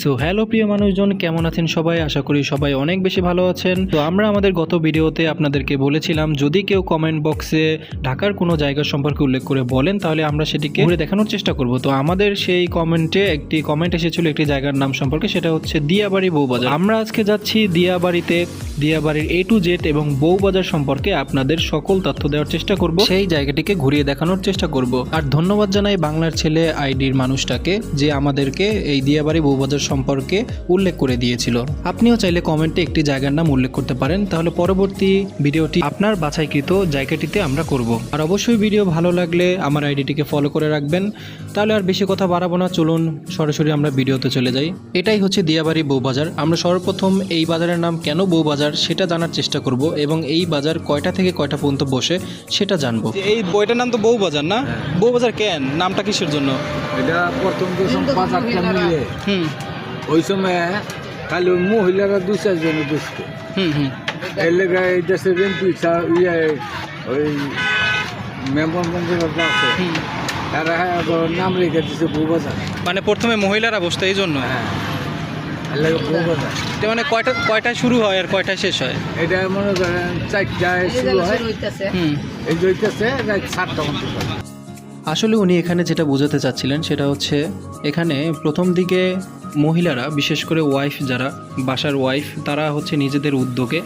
So hello প্রিয় মানুষজন, কেমন আছেন সবাই? আশা করি সবাই অনেক বেশি ভালো আছেন। তো আমরা আমাদের গত ভিডিওতে আপনাদেরকে বলেছিলাম, যদি কেউ কমেন্ট বক্সে ঢাকার কোনো জায়গা সম্পর্কে উল্লেখ করে বলেন, তাহলে আমরা সেটিকে ঘুরে দেখানোর চেষ্টা করব। তো আমাদের সেই কমেন্টে একটি কমেন্ট এসেছিল একটি জায়গার নাম সম্পর্কে, সেটা হচ্ছে দিয়াবাড়ি বউবাজার। আমরা আজকে যাচ্ছি দিয়াবাড়িতে। দিয়াবাড়ির এ টু জেড এবং বউবাজার সম্পর্কে আপনাদের সকল তথ্য দেওয়ার চেষ্টা করব। সেই জায়গাটিকে ঘুরিয়ে দেখানোর চেষ্টা করব। আর ধন্যবাদ জানাই বাংলার ছেলে আইডির মানুষটাকে, যে আমাদেরকে এই দিয়াবাড়ি বউবাজার সম্পর্কে উল্লেখ করে দিয়েছিল। আপনিও চাইলে কমেন্টে একটি জায়গার নাম উল্লেখ করতে পারেন তাহলে পরবর্তী ভিডিওটি আপনার বাছাইকৃত জায়গাটিতে আমরা করব। আর অবশ্যই ভিডিও ভালো লাগলে আমার আইডিটিকে ফলো করে রাখবেন। তাহলে আর বেশি কথা বাড়াবো না চলুন সরাসরি আমরা ভিডিওতে চলে যাই। এটাই হচ্ছে দিয়াবাড়ি বউবাজার আমরা সর্বপ্রথম এই বাজারের নাম কেন বউবাজার সেটা জানার চেষ্টা করব এবং এই বাজার কয়টা থেকে কয়টা পর্যন্ত বসে সেটা জানব। এই বইটার নাম তো বউ বাজার না? বউ বাজার কেন? নামটা কিসের জন্য? এটা প্রথম প্রথম বাজারটা মিলে হুম। ওই সময় খালি মহিলারা দু চারজনে হুম এর লেগে এই দেশের এমপি ইয়ে ওই মেম্বার মন্ত্রীরা আছে। তারা হ্যাঁ নাম রেখে দিচ্ছে বউ মানে প্রথমে মহিলারা বসতো এই জন্য? হ্যাঁ। এর লেগে বউ বাজার এটা মানে কয়টা কয়টায় শুরু হয় আর কয়টায় শেষ হয়? এটা মনে করেন চারটায় শুরু হয়। এই জইতেছে সাতটা পর্যন্ত আসলে উনি এখানে যেটা বোঝাতে চাচ্ছিলেন সেটা হচ্ছে এখানে প্রথম দিকে মহিলারা, বিশেষ করে ওয়াইফ যারা, বাসার ওয়াইফ তারা হচ্ছে নিজেদের উদ্যোগে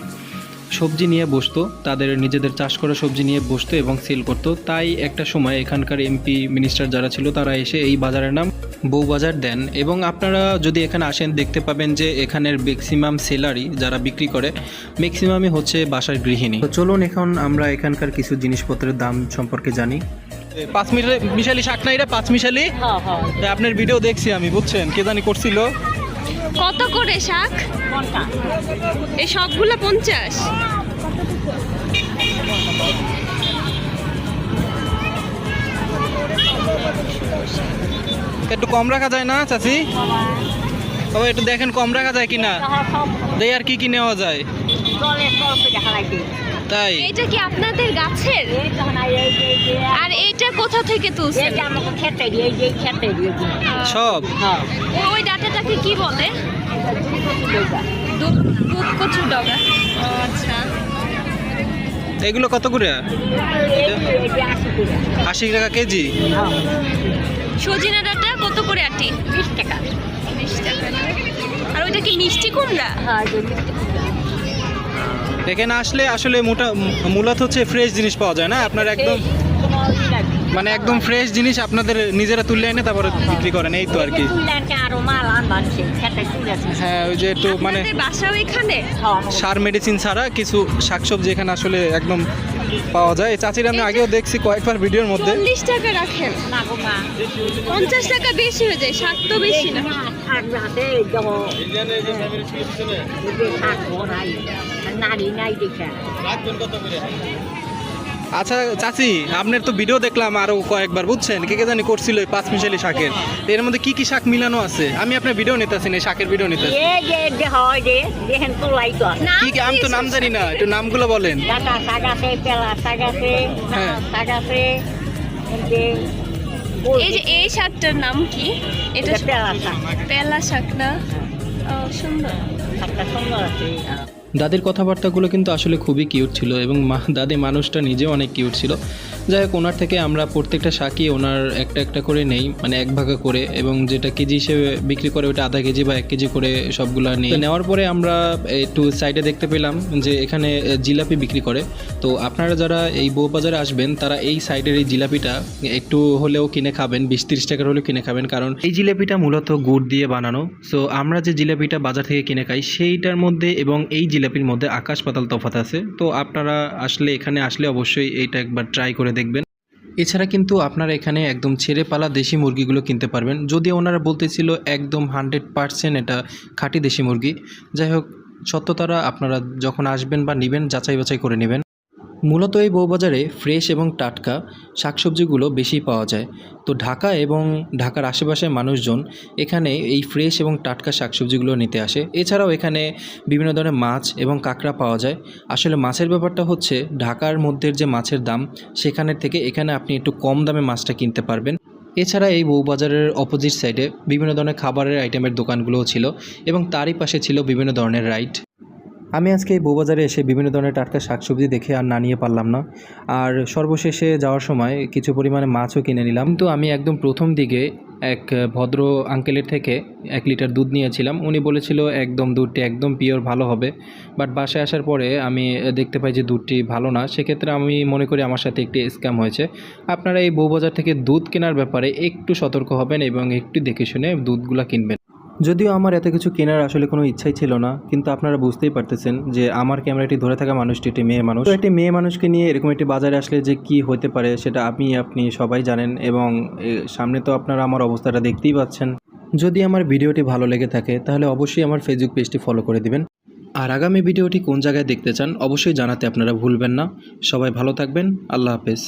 সবজি নিয়ে বসতো, তাদের নিজেদের চাষ করা সবজি নিয়ে বসতো এবং সেল করতো। তাই একটা সময় এখানকার এমপি মিনিস্টার যারা ছিল, তারা এসে এই বাজারের নাম বউবাজার দেন। এবং আপনারা যদি এখানে আসেন, দেখতে পাবেন যে এখানের ম্যাক্সিমাম সেলারি যারা বিক্রি করে ম্যাক্সিমামই হচ্ছে বাসার গৃহিণী। তো চলুন এখন আমরা এখানকার কিছু জিনিসপত্রের দাম সম্পর্কে জানি। পাঁচ মিশালি মিশালি শাক না এটা? পাঁচ মিশালি? তা আপনার ভিডিও দেখছি আমি বুঝছেন? কে জানি করছিল? কত করে শাক? এই সবগুলো পঞ্চাশ। একটু কম রাখা যায় না চাচি? তবে একটু দেখেন কম রাখা যায় কিনা। দেই আর কি কি নেওয়া যায়। তাই? এটা কি আপনাদের গাছের? কোথা থেকে তুলছেন? সব? ওই ডাটাটাকে কি বলে? দুধ কচুর ডগা। আচ্ছা। এগুলো কত করে? আশি টাকা কেজি? সজিনা ডাটা কত করে আটি? বিশ টাকা। বিশ টাকা। আর ওইটা কি মিষ্টি কুমড়া? এখানে আসলে আসলে মোটা মূলত হচ্ছে ফ্রেশ জিনিস পাওয়া যায় না? আপনার একদম মানে একদম ফ্রেশ জিনিস আপনাদের নিজেরা তুলে এনে তারপরে বিক্রি করেন এই তো আর কি। হ্যাঁ ওই যে একটু মানে বাসাও এখানে? সার মেডিসিন ছাড়া কিছু শাকসবজি এখানে আসলে একদম পাওয়া যায়। চাচির আমি আগেও দেখছি কয়েকবার ভিডিওর মধ্যে। চল্লিশ টাকা রাখেন। পঞ্চাশ টাকা বেশি হয়ে যায় শাক তো বেশি না। নারী নাই দেখা। আচ্ছা চাচি আপনার তো ভিডিও দেখলাম আরও কয়েকবার বুঝছেন? কে কে জানি করছিল এই পাঁচ মিশালি শাকের এর মধ্যে কি কি শাক মিলানো আছে? আমি আপনার ভিডিও নিতেছি না এই শাকের ভিডিও নিতেছি। এ যে যে হয় যে দেখেন তো লাই তো কি কি আমি তো নাম জানি না একটু নামগুলো বলেন। শাক আছে পেলা শাক আছে হ্যাঁ। শাক আছে এই যে এই শাকটার নাম কি? এটা পেলা শাক। পেলা শাক না? সুন্দর। শাকটা সুন্দর আছে। দাদির কথাবার্তাগুলো কিন্তু আসলে খুবই কিউট ছিল এবং মা, দাদি মানুষটা নিজেও অনেক কিউট ছিল। যাই হোক, ওনার থেকে আমরা প্রত্যেকটা শাকই ওনার একটা একটা করে নেই মানে এক ভাগা করে এবং যেটা কেজি হিসেবে বিক্রি করে ওটা আধা কেজি বা এক কেজি করে সবগুলা নিই। নেওয়ার পরে আমরা একটু সাইডে দেখতে পেলাম যে এখানে জিলাপি বিক্রি করে। তো আপনারা যারা এই বউবাজারে আসবেন, তারা এই সাইডের এই জিলাপিটা একটু হলেও কিনে খাবেন, বিশ তিরিশ টাকার হলেও কিনে খাবেন, কারণ এই জিলাপিটা মূলত গুড় দিয়ে বানানো। সো আমরা যে জিলাপিটা বাজার থেকে কিনে খাই, সেইটার মধ্যে এবং এই জিলাপির মধ্যে আকাশ পাতাল তফাত আছে। তো আপনারা আসলে এখানে আসলে অবশ্যই এইটা একবার ট্রাই করে দেখবেন। এছাড়া কিন্তু আপনারা এখানে একদম ছেড়ে পালা দেশি মুরগিগুলো কিনতে পারবেন। যদি ওনারা বলতেছিল একদম হান্ড্রেড পারসেন্ট এটা খাঁটি দেশি মুরগি। যাই হোক, সত্যতারা আপনারা যখন আসবেন বা নেবেন যাচাই বাছাই করে নেবেন। মূলত এই বউবাজারে ফ্রেশ এবং টাটকা শাকসবজিগুলো বেশি পাওয়া যায়। তো ঢাকা এবং ঢাকার আশেপাশের মানুষজন এখানে এই ফ্রেশ এবং টাটকা শাকসবজিগুলো নিতে আসে। এছাড়াও এখানে বিভিন্ন ধরনের মাছ এবং কাঁকড়া পাওয়া যায়। আসলে মাছের ব্যাপারটা হচ্ছে, ঢাকার মধ্যে যে মাছের দাম, সেখানের থেকে এখানে আপনি একটু কম দামে মাছটা কিনতে পারবেন। এছাড়া এই বউবাজারের অপোজিট সাইডে বিভিন্ন ধরনের খাবারের আইটেমের দোকানগুলোও ছিল এবং তারই পাশে ছিল বিভিন্ন ধরনের রাইড আমি আজকে এই বউবাজারে এসে বিভিন্ন ধরনের টাটকা শাকসবজি দেখে আর না নিয়ে পারলাম না। আর সর্বশেষে যাওয়ার সময় কিছু পরিমাণে মাছও কিনে নিলাম। কিন্তু আমি একদম প্রথম দিকে এক ভদ্র আঙ্কেলের থেকে এক লিটার দুধ নিয়েছিলাম। উনি বলেছিল, একদম দুধটি একদম পিওর ভালো হবে। বাট বাসায় আসার পরে আমি দেখতে পাই যে দুধটি ভালো না। সেক্ষেত্রে আমি মনে করি আমার সাথে একটি স্ক্যাম হয়েছে। আপনারা এই বউবাজার থেকে দুধ কেনার ব্যাপারে একটু সতর্ক হবেন এবং একটু দেখে শুনে দুধগুলা কিনবেন। যদিও আমার এত কিছু কেনার আসলে কোনো ইচ্ছাই ছিল না, কিন্তু আপনারা বুঝতেই পারতেছেন যে আমার ক্যামেরাটি ধরে থাকা মানুষটি একটি মেয়ে মানুষ। একটি মেয়ে মানুষকে নিয়ে এরকম একটি বাজারে আসলে যে কি হতে পারে সেটা আপনি আপনি সবাই জানেন এবং সামনে তো আপনারা আমার অবস্থাটা দেখতেই পাচ্ছেন। যদি আমার ভিডিওটি ভালো লেগে থাকে, তাহলে অবশ্যই আমার ফেসবুক পেজটি ফলো করে দিবেন। আর আগামী ভিডিওটি কোন জায়গায় দেখতে চান, অবশ্যই জানাতে আপনারা ভুলবেন না। সবাই ভালো থাকবেন, আল্লাহ হাফেজ।